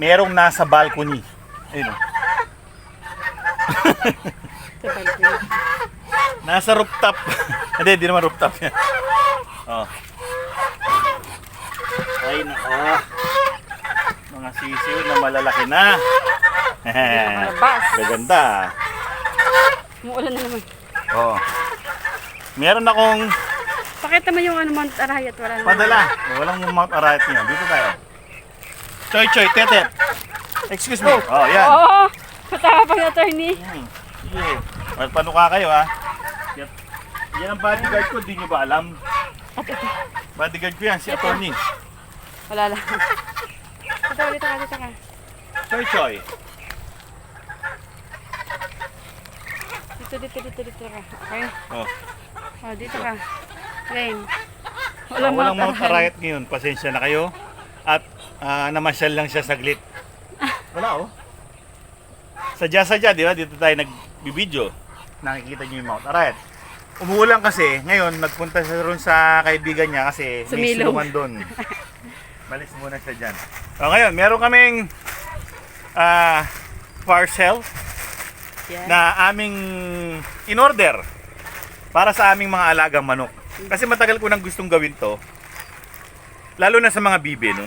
merong nasa balcony. Ayun balcony. Nasa rooftop. Hindi, di naman rooftop yan. Oh. Ay, nako. Mga sisiw na malalaki na. Gaganda. Umuulan na naman. Oh. Meron akong Pakita mo yung ano, Mount Arayat. Wala na. padala. Walang Mount Arayat niya. Dito tayo. Choy, choy, tetet. Excuse me. Oh, yan. Oo! Matapang attorney. Hmm. Sige. Magpanuka kayo ha. Yan, yan ang bodyguard ko, di nyo ba alam? At ito. Bodyguard ko yan, si attorney. Wala lang. Dito ka, dito ka, dito ka. Choy, choy. Dito, dito, dito, dito ka. Okay? Oh. Oh, dito ka. Lane. Walang, walang Mount Arayat. Arayat ngayon. Pasensya na kayo. At ah, namasyal lang siya saglit. Wala oh. Sadya-sadya, di ba? Dito tayo nagbibideo. Nakikita niyo yung Mount Arayat. Umuulan kasi, ngayon nagpunta siya ron sa kaibigan niya kasi may Sumilaw. silungan doon. Malis muna siya dyan. So ngayon, meron kaming ah, parcel Yan. na aming in-order para sa aming mga alagang manok. Kasi matagal ko nang gustong gawin to. Lalo na sa mga bibe, no?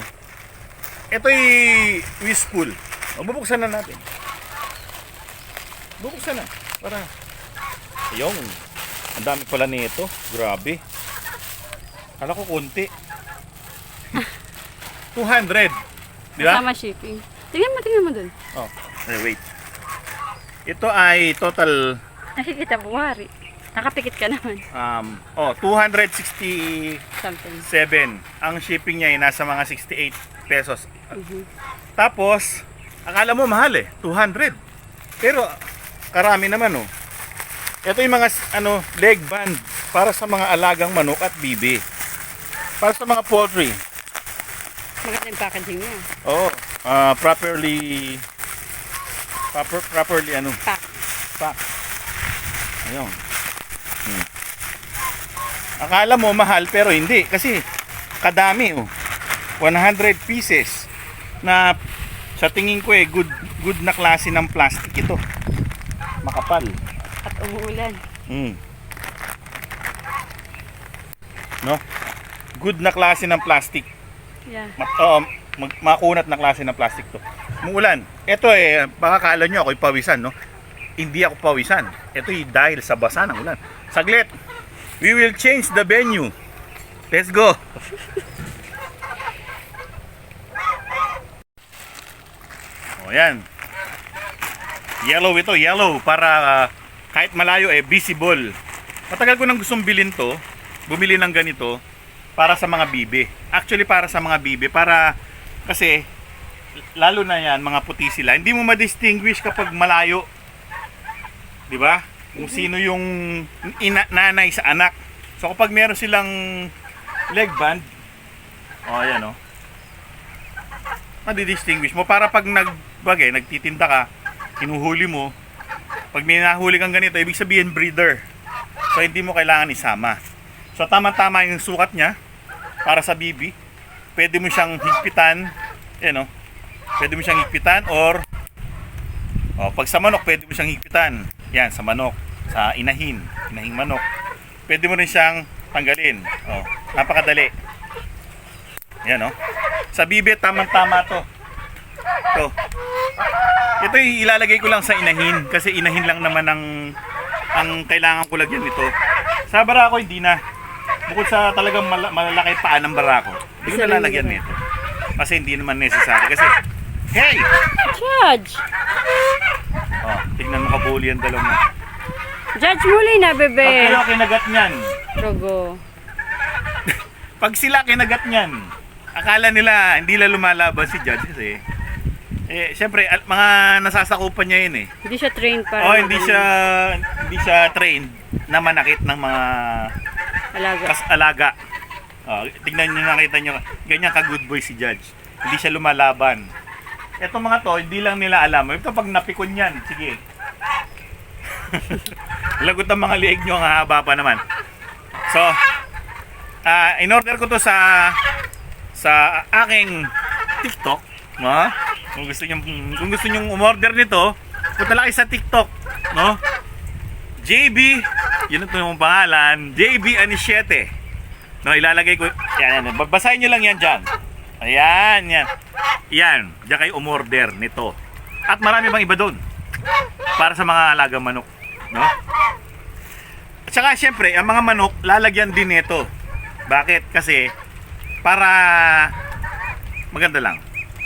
Ito'y wishful. O, bubuksan na natin. Bubuksan na. Para. Ayun. Ang dami pala nito. Grabe. Kala ko konti. 200. Di ba? Kasama shipping. Tingnan mo, tingnan mo dun. Oh, eh, wait. Ito ay total Nakikita mo, wari. Nakapikit ka naman. um oh 267. Something. Ang shipping niya ay nasa mga 68 pesos. Mhm. Tapos akala mo mahal eh, 200. Pero karami naman oh. Ito yung mga ano leg band para sa mga alagang manok at bibi. Para sa mga poultry. Maganda yung packaging niya. Oh, ah, properly proper, properly ano Pack. pack. Ayun. Hmm. Akala mo mahal pero hindi kasi kadami oh. 100 pieces na sa tingin ko eh good good na klase ng plastic ito. Makapal. At umuulan. Mm. No? Good na klase ng plastic. Yeah. Mat oo, mag- makunat na klase ng plastic to. Muulan. Ito eh, baka kala nyo ako'y pawisan, no? Hindi ako pawisan. Ito eh, dahil sa basa ng ulan. Saglit. We will change the venue. Let's go. O yan. Yellow ito, yellow. Para ah, kahit malayo eh, visible. Matagal ko nang gustong bilhin to. Bumili ng ganito para sa mga bibe. Actually para sa mga bibe para kasi lalo na yan mga puti sila. Hindi mo ma-distinguish kapag malayo. 'Di ba? Kung sino yung ina, nanay sa anak. So kapag meron silang leg band, oh ayan oh. Madi-distinguish mo para pag nagbagay, nagtitinda ka, hinuhuli mo. Pag may nahuli kang ganito, ibig sabihin breeder. So hindi mo kailangan isama. So tama-tama yung sukat niya para sa bibi. Pwede mo siyang higpitan, yan oh. Pwede mo siyang higpitan or oh, pag sa manok pwede mo siyang higpitan. Yan sa manok, sa inahin, inahing manok. Pwede mo rin siyang tanggalin. Oh, napakadali. Yan oh. Sa bibi tamang-tama to. To. Ito yung ilalagay ko lang sa inahin kasi inahin lang naman ang ang kailangan ko lagyan nito. Sa barako hindi na. Bukod sa talagang mal- malalaki paa ng barako, hindi ko Isa na rin lalagyan yun. nito. Kasi hindi naman necessary. Kasi, hey! Judge! Oh, tignan mo kabuli ang dalawang na. Judge muli na, Pag bebe. kayo kinagat niyan, Rogo. pag sila kinagat niyan, akala nila hindi la lumalaban si Judge kasi eh, syempre, al- mga nasasakupan niya yun eh. Hindi siya trained para Oh, hindi siya hindi siya trained na manakit ng mga alaga. kas alaga. Oh, tingnan niyo nakita niyo, ganyan ka good boy si Judge. Hindi siya lumalaban. Etong mga to, hindi lang nila alam. Ito pag napikon yan, sige. Lagot ang mga liig nyo, ang haba pa naman. So, ah in order ko to sa sa aking TikTok, no? Kung gusto niyo kung gusto niyo umorder nito, punta lang sa TikTok, no? JB, yun ito yung pangalan, JB Anisyete. No, ilalagay ko, yan, yan, babasahin nyo lang yan dyan. Ayan, yan. Yan, dyan kayo umorder nito. At marami bang iba doon. Para sa mga alagang manok, no? At saka, syempre, ang mga manok, lalagyan din nito. Bakit? Kasi, para maganda lang.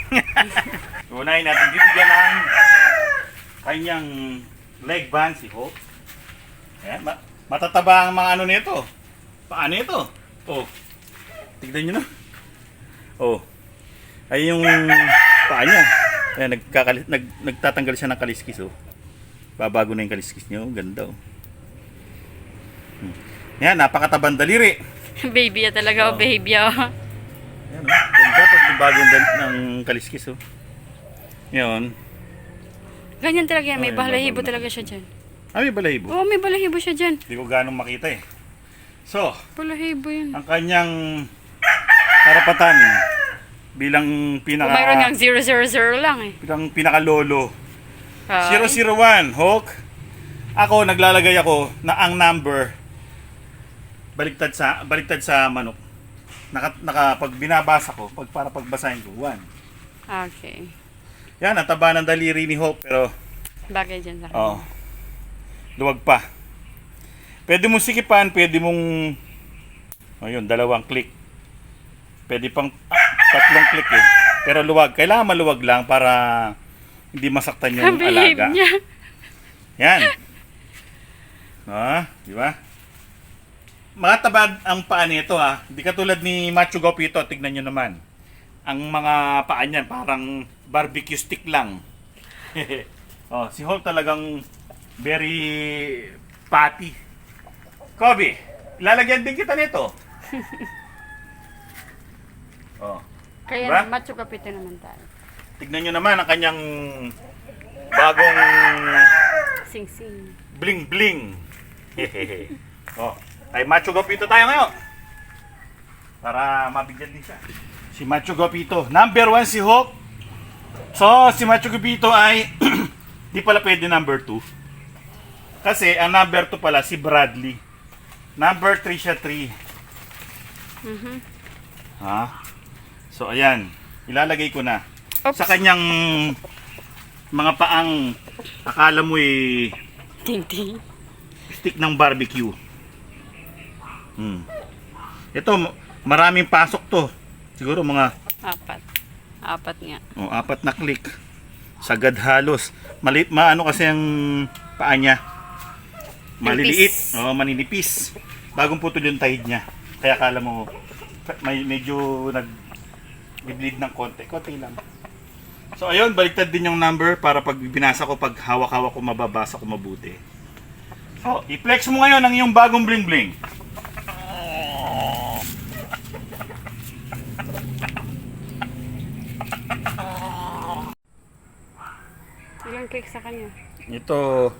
Unahin natin, bibigyan ng kanyang leg band si Hope. Ayan, ma- matataba ang mga ano nito. Paano ito? Oh. Tignan nyo na. Oh. Ay yung paa niya. Ayan, nagkakali, nag, nagtatanggal siya ng kaliskis oh. Babago na yung kaliskis niya. Oh, ganda oh. Hmm. Yan, napakatabang daliri. baby ya talaga, oh, Oh. baby oh. Yan oh. Ganda pag bago ng kaliskis oh. Yan. Ganyan talaga yan, may Ay, balahibo na. talaga siya dyan. Ah, may balahibo. Oo, may balahibo siya dyan. Hindi ko ganong makita eh. So, Balahibo yun. ang kanyang karapatan bilang Kung pinaka mayroon nga 000 lang eh. bilang pinaka lolo Ah, 001 Hawk ako naglalagay ako na ang number baliktad sa baliktad sa manok naka, naka pag binabasa ko pag para pagbasahin ko 1 Okay. Yan ang taba ng daliri ni Hope pero Bagay dyan sa oh luwag pa pwede mong sikipan pwede mong ayun dalawang click pwede pang ah, tatlong click eh pero luwag kailangan maluwag lang para hindi masaktan yung behave alaga niya. Yan. Ah, di ba? Matabad ang paa nito ha. Hindi katulad ni Macho Gopito, tignan nyo naman. Ang mga paa niyan parang barbecue stick lang. oh, si Hulk talagang very patty. Kobe, lalagyan din kita nito. oh, Kaya Diba? macho kapito naman tayo. tignan nyo naman ang kanyang bagong Sing sing. bling bling. oh, ay Macho Gopito tayo ngayon. Para mabigyan din siya. Si Macho Gopito. Number one si Hulk. So, si Macho Gopito ay di pala pwede number two. Kasi ang number two pala si Bradley. Number three siya three. Mhm. Ha? So, ayan. Ilalagay ko na. Oops. Sa kanyang mga paang akala mo eh Ting ting. stick ng barbecue. Hmm. Ito, ma- maraming pasok to. Siguro mga Apat. Apat nga. oh, apat na click. Sagad halos. Mali, maano kasi ang paa niya. Maliliit. Oh, maninipis. Bagong putol yung tahid niya. Kaya kala mo may medyo nag bleed ng konti. Konti lang. So ayun, baliktad din yung number para pag binasa ko, pag hawak-hawak ko, mababasa ko mabuti. So, i-flex mo ngayon ang iyong bagong bling-bling. Click sa kanya? Ito,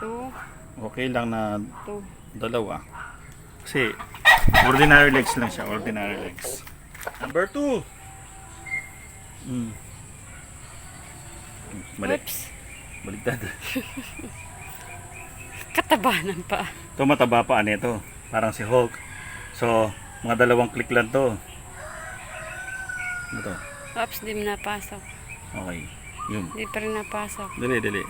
Two. okay lang na Two. dalawa. Kasi, ordinary legs lang siya, ordinary legs. Number 2. Mm. Mali, Oops. baliktad. Katabanan pa. Ito mataba pa nito. Parang si Hulk. So, mga dalawang click lang to. Ito. Oops, di mo napasok. Okay. Yun. Di pa rin napasok. Dali, dali.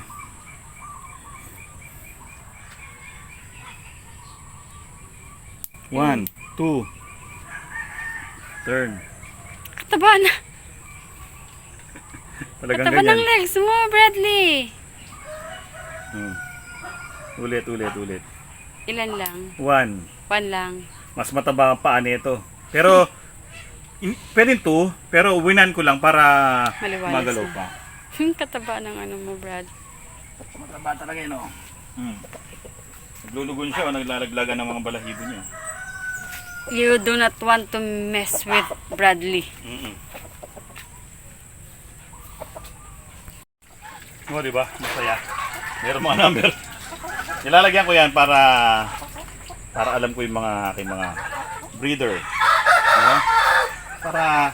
One, two. Turn. Katabanan. Talagang Kataban ng ganyan. legs mo, Bradley. Hmm. Ulit, ulit, ulit. Ilan lang? One. One lang. Mas mataba ang paa nito. Pero, in, pwede two, pero winan ko lang para Maliwanag magalaw pa. Yung kataba ng ano mo, Brad. Mataba talaga yun, oh. Hmm. Naglulugon siya o naglalaglagan ng mga balahibo niya. You do not want to mess with Bradley. Mm-mm. O, di ba? Masaya. Meron mga number. Nilalagyan ko yan para para alam ko yung mga aking mga breeder. No? Para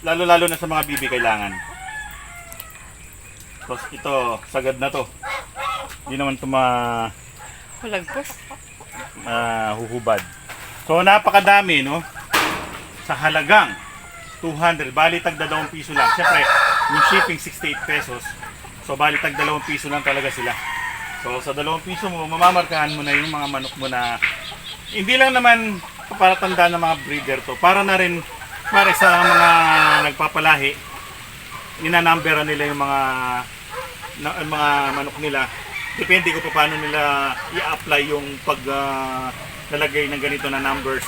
lalo-lalo na sa mga bibi kailangan. Tapos ito, sagad na to. Hindi naman ito ma, Hulagpos. mahuhubad. So napakadami no. Sa halagang 200, bali tag 2 piso lang. Siyempre, yung shipping 68 pesos. So bali tag 2 piso lang talaga sila. So sa 2 piso mo, mamamarkahan mo na yung mga manok mo na hindi lang naman para tanda ng mga breeder to. Para na rin para sa mga nagpapalahi, ninanumberan nila yung mga na, yung mga manok nila. Depende pa paano nila i-apply yung pag ah, lalagay ng ganito na numbers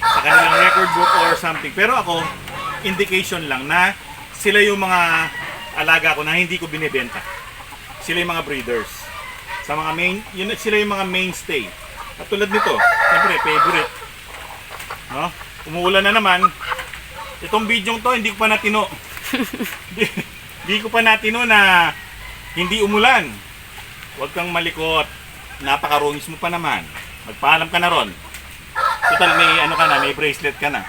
sa kanilang record book or something. Pero ako, indication lang na sila yung mga alaga ko na hindi ko binibenta. Sila yung mga breeders. Sa mga main, yun, sila yung mga mainstay. At tulad nito, siyempre, favorite. No? Umuulan na naman. Itong video to, hindi ko pa natino. Hindi ko pa natino na hindi umulan. Huwag kang malikot. Napakarungis mo pa naman. Magpaalam ka na ron. Total, may ano ka na, may bracelet ka na.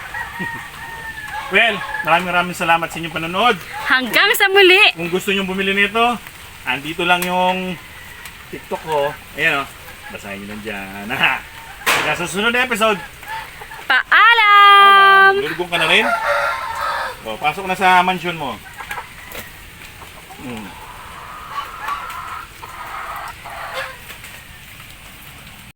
well, maraming maraming salamat sa inyong panonood. Hanggang sa muli! Kung gusto nyo bumili nito, andito lang yung TikTok ko. Ayan o. Basahin nyo lang dyan. Hanggang sa susunod na episode. Paalam! Lulugong ka na rin. O, pasok na sa mansion mo. Hmm.